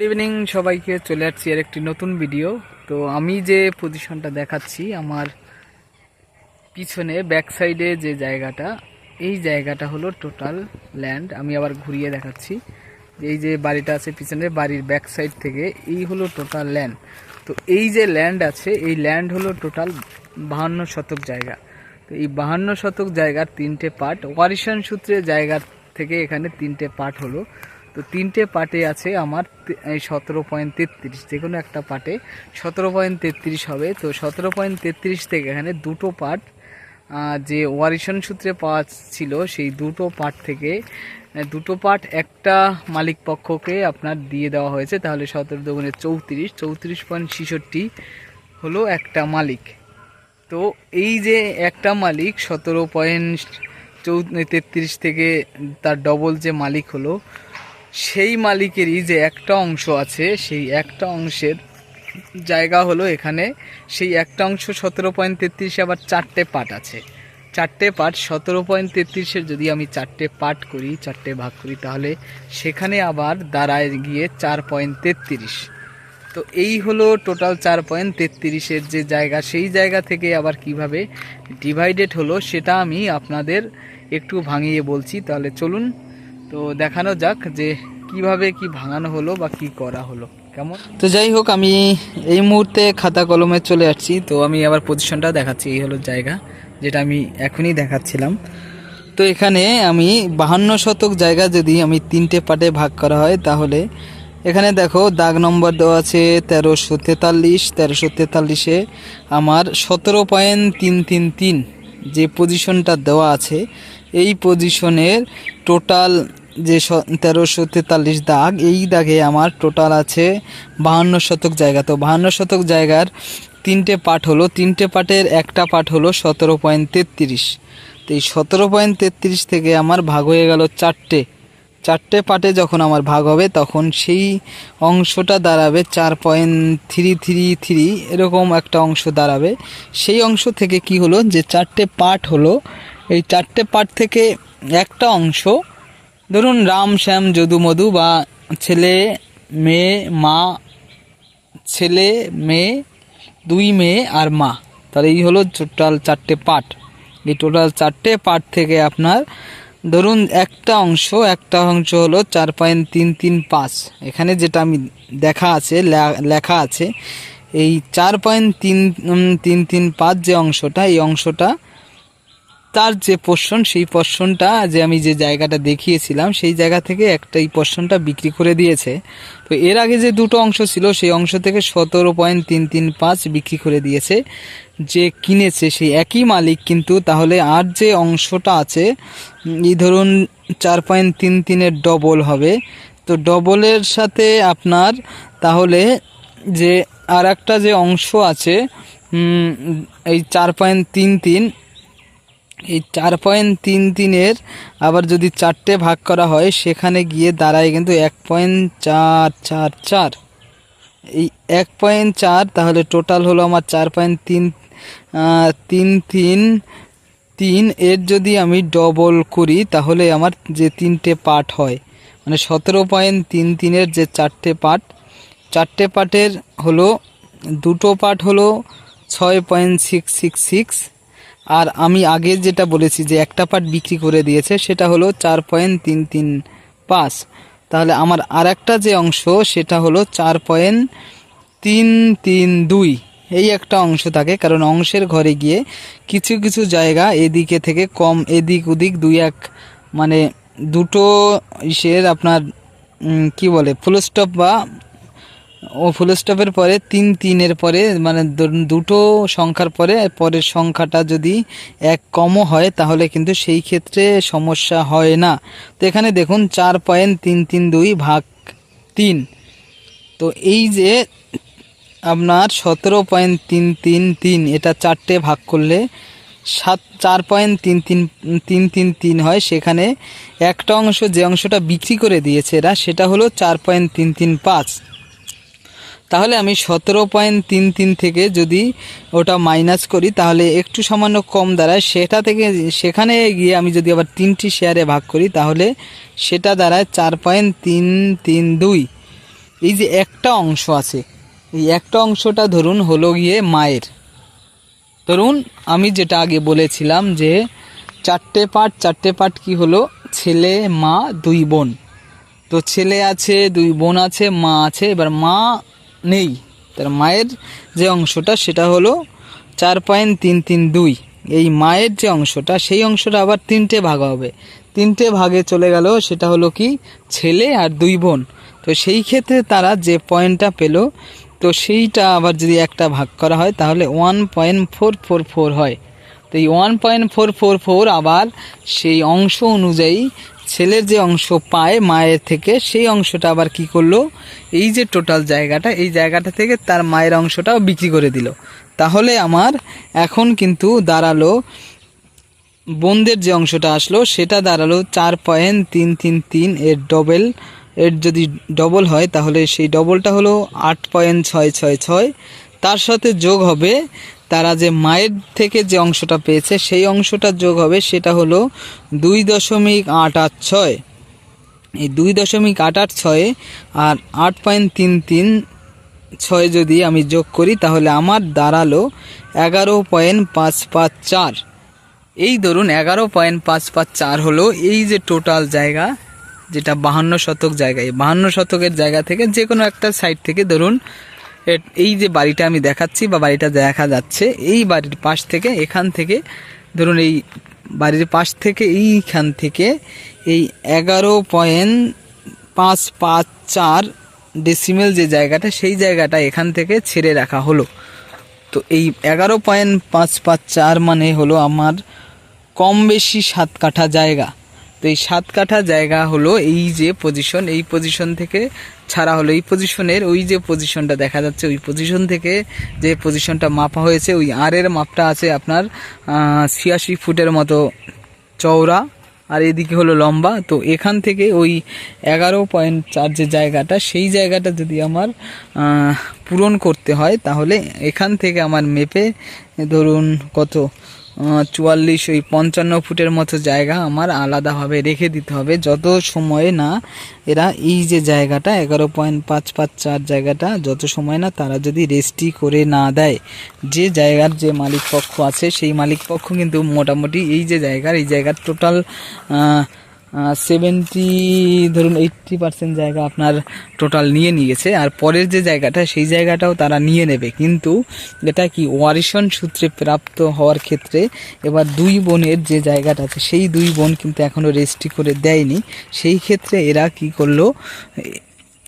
Good evening সবাইকে। চলে আসছি আর একটি নতুন ভিডিও তো আমি যে পজিশনটা দেখাচ্ছি, আমার পিছনে ব্যাক সাইডে যে জায়গাটা, এই জায়গাটা হলো টোটাল ল্যান্ড আমি আবার ঘুরিয়ে দেখাচ্ছি এই যে বাড়িটা আছে পিছনে, বাড়ির ব্যাক সাইড থেকে, এই হলো টোটাল ল্যান্ড তো এই যে ল্যান্ড আছে, এই ল্যান্ড হলো টোটাল বাহান্ন শতক জায়গা। তো এই বাহান্ন শতক জায়গার তিনটে পার্ট ওয়ারিশন সূত্রে জায়গার থেকে এখানে তিনটে পার্ট হলো। তো তিনটে পার্টে আছে আমার সতেরো পয়েন্ট তেত্রিশ, যে কোনো একটা পার্টে সতেরো পয়েন্ট তেত্রিশ হবে। তো সতেরো পয়েন্ট তেত্রিশ থেকে এখানে দুটো পার্ট যে ওয়ারিশন সূত্রে পাওয়া ছিল, সেই দুটো পার্ট থেকে দুটো পার্ট একটা মালিক পক্ষকে আপনার দিয়ে দেওয়া হয়েছে। তাহলে সতেরো দুগুণে চৌত্রিশ চৌত্রিশ পয়েন্ট ছেষট্টি হলো একটা মালিক। তো এই যে একটা মালিক সতেরো পয়েন্ট চৌ, তেত্রিশ থেকে তার ডবল যে মালিক হলো সেই মালিকেরই যে একটা অংশ আছে, সেই একটা অংশের জায়গা হলো এখানে। সেই একটা অংশ সতেরো পয়েন্ট তেত্রিশে আবার চারটে পার্ট আছে। চারটে পার্ট সতেরো পয়েন্ট তেত্রিশের যদি আমি চারটে পার্ট করি, চারটে ভাগ করি, তাহলে সেখানে আবার দাঁড়ায় গিয়ে চার পয়েন্ট তেত্রিশ। তো এই হলো টোটাল চার পয়েন্ট তেত্রিশের যে জায়গা, সেই জায়গা থেকে আবার কীভাবে ডিভাইডেড হলো, সেটা আমি আপনাদের একটু ভাঙিয়ে বলছি। তাহলে চলুন তো দেখানো যাক যে কীভাবে কি ভাঙানো হলো বা কি করা হলো। কেমন? তো যাই হোক, আমি এই মুহূর্তে খাতা কলমে চলে আসছি। তো আমি আবার পজিশনটা দেখাচ্ছি, এই হলো জায়গা যেটা আমি এখনই দেখাচ্ছিলাম। তো এখানে আমি বাহান্ন শতক জায়গা যদি আমি তিনটে পার্টে ভাগ করা হয়, তাহলে এখানে দেখো দাগ নম্বর দেওয়া আছে তেরোশো তেতাল্লিশ, তেরোশো তেতাল্লিশে আমার সতেরো পয়েন্ট তিন তিন তিন যে পজিশনটা দেওয়া আছে, এই পজিশনের টোটাল যে তেরোশো তেতাল্লিশ দাগ, এই দাগে আমার টোটাল আছে বাহান্ন শতক জায়গা। তো বাহান্ন শতক জায়গার তিনটে পার্ট হলো, তিনটে পার্টের একটা পার্ট হলো সতেরো পয়েন্ট তেত্রিশ। তো এই সতেরো পয়েন্ট তেত্রিশ থেকে আমার ভাগ হয়ে গেল চারটে। চারটে পার্টে যখন আমার ভাগ হবে, তখন সেই অংশটা দাঁড়াবে চার পয়েন্ট থ্রি থ্রি থ্রি, এরকম একটা অংশ দাঁড়াবে। সেই অংশ থেকে কি হলো যে চারটে পার্ট হলো, এই চারটে পার্ট থেকে একটা অংশ ধরুন, রাম, শ্যাম, যদু, মধু বা ছেলে, মেয়ে, মা, ছেলে, মেয়ে, দুই মেয়ে আর মা। তাহলে এই হলো টোটাল চারটে পার্ট এই টোটাল চারটে পার্ট থেকে আপনার ধরুন, একটা অংশ একটা অংশ হলো চার পয়েন্ট তিন তিন পাঁচ। এখানে যেটা আমি দেখা আছে লেখা আছে, এই চার পয়েন্ট তিন তিন তিন পাঁচ যে অংশটা, এই অংশটা তার যে পোর্শন সেই পোর্শনটা যে আমি যে জায়গাটা দেখিয়েছিলাম, সেই জায়গা থেকে একটা এই পোর্শনটা বিক্রি করে দিয়েছে। তো এর আগে যে দুটো অংশ ছিল, সেই অংশ থেকে সতেরো পয়েন্ট তিন তিন পাঁচ বিক্রি করে দিয়েছে। যে কিনেছে সেই একই মালিক কিন্তু তাহলে আর যে অংশটা আছে, এই ধরুন চার পয়েন্ট তিন তিনের ডবল হবে। তো ডবলের সাথে আপনার তাহলে যে আর একটা যে অংশ আছে এই চার পয়েন্ট তিন তিন এই চার পয়েন্ট তিন তিনের আবার যদি চারটে ভাগ করা হয়, সেখানে গিয়ে দাঁড়ায় কিন্তু এক পয়েন্ট চার চার চার। এই এক পয়েন্ট চার তাহলে টোটাল হলো আমার চার পয়েন্ট তিন তিন তিন তিন। এর যদি আমি ডবল করি, তাহলে আমার যে তিনটে পার্ট হয় মানে সতেরো পয়েন্ট তিন তিনের যে চারটে পার্ট চারটে পার্টের হলো, দুটো পার্ট হলো ছয় পয়েন্ট সিক্স সিক্স সিক্স আর আমি আগে যেটা বলেছি যে একটা পার্ট বিক্রি করে দিয়েছে, সেটা হলো চার পয়েন্ট তিন তিন পাঁচ। তাহলে আমার আর একটা যে অংশ, সেটা হলো চার পয়েন্ট তিন তিন দুই। এই একটা অংশ থাকে, কারণ অংশের ঘরে গিয়ে কিছু কিছু জায়গা এদিকে থেকে কম, এদিক ওদিক দুই এক মানে দুটো ইসের আপনার কি বলে ফুল স্টপ বা ও ফুল স্টপের পরে তিন তিনের পরে মানে দুটো সংখ্যার পরে পরের সংখ্যাটা যদি এক কমও হয়, তাহলে কিন্তু সেই ক্ষেত্রে সমস্যা হয় না। তো এখানে দেখুন, চার পয়েন্ট তিন তিন দুই ভাগ তিন। তো এই যে আপনার সতেরো পয়েন্ট তিন তিন তিন, এটা চারটে ভাগ করলে সাত, চার পয়েন্ট তিন তিন তিন তিন তিন হয়, সেখানে একটা অংশ যে অংশটা বিক্রি করে দিয়েছে এরা, সেটা হলো চার পয়েন্ট তিন তিন পাঁচ। তাহলে আমি সতেরো পয়েন্ট তিন তিন থেকে যদি ওটা মাইনাস করি, তাহলে একটু সামান্য কম দাঁড়ায়। সেটা থেকে সেখানে গিয়ে আমি যদি আবার তিনটি শেয়ারে ভাগ করি, তাহলে সেটা দাঁড়ায় চার পয়েন্ট তিন তিন দুই। এই যে একটা অংশ আছে, এই একটা অংশটা ধরুন হলো গিয়ে মায়ের। ধরুন আমি যেটা আগে বলেছিলাম যে চারটে পার্ট চারটে পার্ট কি হলো? ছেলে, মা, দুই বোন। তো ছেলে আছে, দুই বোন আছে, মা আছে, এবার মা নেই। তার মায়ের যে অংশটা, সেটা হলো চার পয়েন্ট তিন তিন দুই। এই মায়ের যে অংশটা, সেই অংশটা আবার তিনটে ভাগ হবে। তিনটে ভাগে চলে গেল, সেটা হলো কি? ছেলে আর দুই বোন। তো সেই ক্ষেত্রে তারা যে পয়েন্টটা পেল, তো সেইটা আবার যদি একটা ভাগ করা হয়, তাহলে one point four four four হয়। তো এই one point four four four আবার সেই অংশ অনুযায়ী ছেলের যে অংশ পায় মায়ের থেকে, সেই অংশটা আবার কি করল? এই যে টোটাল জায়গাটা, এই জায়গাটা থেকে তার মায়ের অংশটাও বিক্রি করে দিল। তাহলে আমার এখন কিন্তু দাঁড়াল, বোনদের যে অংশটা আসলো, সেটা দাঁড়াল চার পয়েন্ট তিন তিন তিন এর ডবল এর যদি ডবল হয়, তাহলে সেই ডবলটা হলো আট পয়েন্ট ছয় ছয় ছয়। তার সাথে যোগ হবে তারা যে মায়ের থেকে যে অংশটা পেয়েছে, সেই অংশটা যোগ হবে, সেটা হলো দুই দশমিক আট আট ছয়। এই দুই দশমিক আট আট ছয়ে আর আট পয়েন্ট তিন তিন ছয় যদি আমি যোগ করি, তাহলে আমার দাঁড়াল এগারো পয়েন্ট পাঁচ পাঁচ চার। এই ধরুন এগারো পয়েন্ট পাঁচ পাঁচ চার হলো এই যে টোটাল জায়গা, যেটা বাহান্ন শতক জায়গায় বাহান্ন শতকের জায়গা থেকে যে কোনো একটা সাইড থেকে ধরুন এই যে বাড়িটা আমি দেখাচ্ছি বা বাড়িটা দেখা যাচ্ছে, এই বাড়ির পাশ থেকে, এখান থেকে, ধরুন এই বাড়ির পাশ থেকে, এইখান থেকে এই এগারো পয়েন্ট পাঁচ পাঁচ চার ডেসিমেল যে জায়গাটা, সেই জায়গাটা এখান থেকে ছেড়ে রাখা হলো। তো এই এগারো পয়েন্ট পাঁচ পাঁচ চার মানে হলো আমার কম বেশি সাত কাঠা জায়গা। তো এই সাত কাঠা জায়গা হলো এই যে পজিশন এই পজিশন থেকে ছাড়া হলো। এই পজিশনের ওই যে পজিশনটা দেখা যাচ্ছে, ওই পজিশন থেকে যে পজিশনটা মাপা হয়েছে, ওই আরের মাপটা আছে আপনার ছিয়াশি ফুটের মতো চওড়া। আর এদিকে হলো লম্বা। তো এখান থেকে ওই এগারো পয়েন্ট চার যে জায়গাটা, সেই জায়গাটা যদি আমার পূরণ করতে হয়, তাহলে এখান থেকে আমার মেপে ধরুন কত? চুয়াল্লিশ ওই পঞ্চান্ন ফুটের মতো জায়গা আমার আলাদাভাবে রেখে দিতে হবে। যত সময়ে না এরা এই যে জায়গাটা, এগারো পয়েন্ট পাঁচ পাঁচ চার জায়গাটা, যত সময় না তারা যদি রেস্টি করে না দেয়, যে জায়গার যে মালিক পক্ষ আছে, সেই মালিক পক্ষ কিন্তু মোটামুটি এই যে জায়গার, এই জায়গার টোটাল সেভেন্টি ধরুন এইট্টি পার্সেন্ট জায়গা আপনার টোটাল নিয়ে নিয়েছে, আর পরের যে জায়গাটা, সেই জায়গাটাও তারা নিয়ে নেবে। কিন্তু এটা কি ওয়ারিশন সূত্রে প্রাপ্ত হওয়ার ক্ষেত্রে এবার দুই বোনের যে জায়গাটা আছে, সেই দুই বোন কিন্তু এখনও রেজিস্ট্রি করে দেয়নি। সেই ক্ষেত্রে এরা কি করল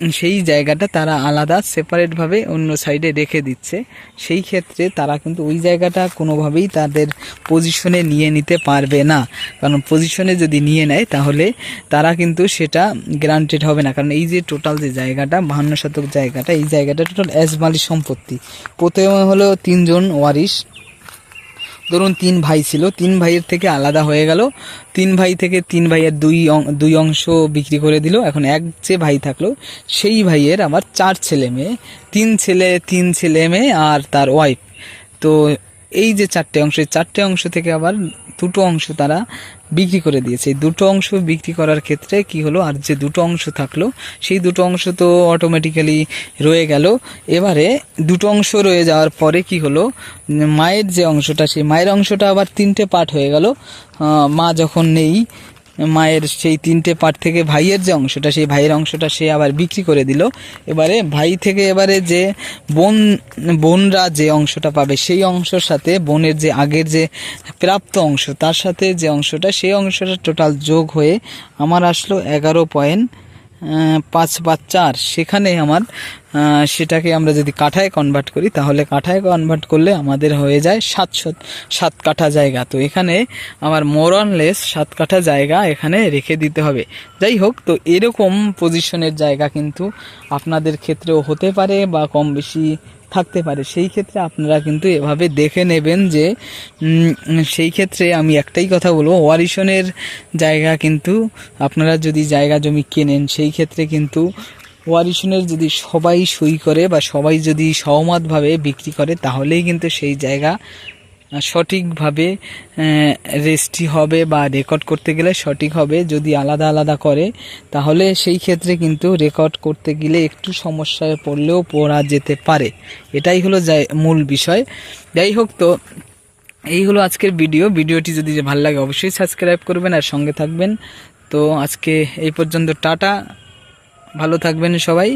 সেই জায়গাটা তারা আলাদা সেপারেটভাবে অন্য সাইডে রেখে দিচ্ছে। সেই ক্ষেত্রে তারা কিন্তু ওই জায়গাটা কোনোভাবেই তাদের পজিশনে নিয়ে নিতে পারবে না। কারণ পজিশনে যদি নিয়ে নেয়, তাহলে তারা কিন্তু সেটা গ্রান্টেড হবে না। কারণ এই যে টোটাল যে জায়গাটা, বাহান্ন শতক জায়গাটা, এই জায়গাটা টোটাল এজমালি সম্পত্তি। প্রথমে হলো তিনজন ওয়ারিশ। ধরুন তিন ভাই ছিল, তিন ভাইয়ের থেকে আলাদা হয়ে গেল। তিন ভাই থেকে তিন ভাইয়ের দুই দুই অংশ বিক্রি করে দিল। এখন এক যে ভাই থাকল, সেই ভাইয়ের আবার চার ছেলে মেয়ে, তিন ছেলে তিন ছেলে মেয়ে আর তার ওয়াইফ তো এই যে চারটে অংশ চারটে অংশ থেকে আবার দুটো অংশ তারা বিক্রি করে দিয়েছে। দুটো অংশ বিক্রি করার ক্ষেত্রে কি হলো? আর যে দুটো অংশ থাকল, সেই দুটো অংশ তো অটোমেটিক্যালি রয়ে গেল। এবারে দুটো অংশ রয়ে যাওয়ার পরে কি হলো? মায়ের যে অংশটা, সেই মায়ের অংশটা আবার তিনটে পার্ট হয়ে গেল। মা যখন নেই মায়ের সেই তিনটে পার্ট থেকে ভাইয়ের যে অংশটা, সেই ভাইয়ের অংশটা সে আবার বিক্রি করে দিল। এবারে ভাই থেকে এবারে যে বোন, বোনরা যে অংশটা পাবে, সেই অংশের সাথে বোনের যে আগের যে প্রাপ্ত অংশ, তার সাথে যে অংশটা, সেই অংশটা টোটাল যোগ হয়ে আমার আসলো এগারো পয়েন্ট পাঁচ বা চার সেখানে আমার সেটাকে আমরা যদি কাঠায় কনভার্ট করি, তাহলে কাঠায় কনভার্ট করলে আমাদের হয়ে যায় সাতশো সাত কাঠা জায়গা। তো এখানে আমার মোরনলেস সাত কাঠা জায়গা এখানে রেখে দিতে হবে। যাই হোক, তো এরকম পজিশনের জায়গা কিন্তু আপনাদের ক্ষেত্রেও হতে পারে বা কম বেশি থাকতে পারে। সেই ক্ষেত্রে আপনারা কিন্তু এভাবে দেখে নেবেন যে সেই ক্ষেত্রে আমি একটাই কথা বলব, ওয়ারিশনের জায়গা কিন্তু আপনারা যদি জায়গা জমি কেনেন, সেই ক্ষেত্রে কিন্তু ওয়ারিশনের যদি সবাই সই করে বা সবাই যদি সহমতভাবে বিক্রি করে, তাহলেই কিন্তু সেই জায়গা সঠিকভাবে রেস্টি হবে বা রেকর্ড করতে গেলে সঠিক হবে, যদি আলাদা আলাদা করে, তাহলে সেই ক্ষেত্রে কিন্তু রেকর্ড করতে গেলে একটু সমস্যায় পড়লেও পড়া যেতে পারে। এটাই হলো যাই, মূল বিষয়। যাই হোক তো, এই হলো আজকের ভিডিও। ভিডিওটি যদি ভালো লাগে অবশ্যই সাবস্ক্রাইব করবেন আর সঙ্গে থাকবেন। তো আজকে এই পর্যন্ত, টাটা। ভালো থাকবেন সবাই।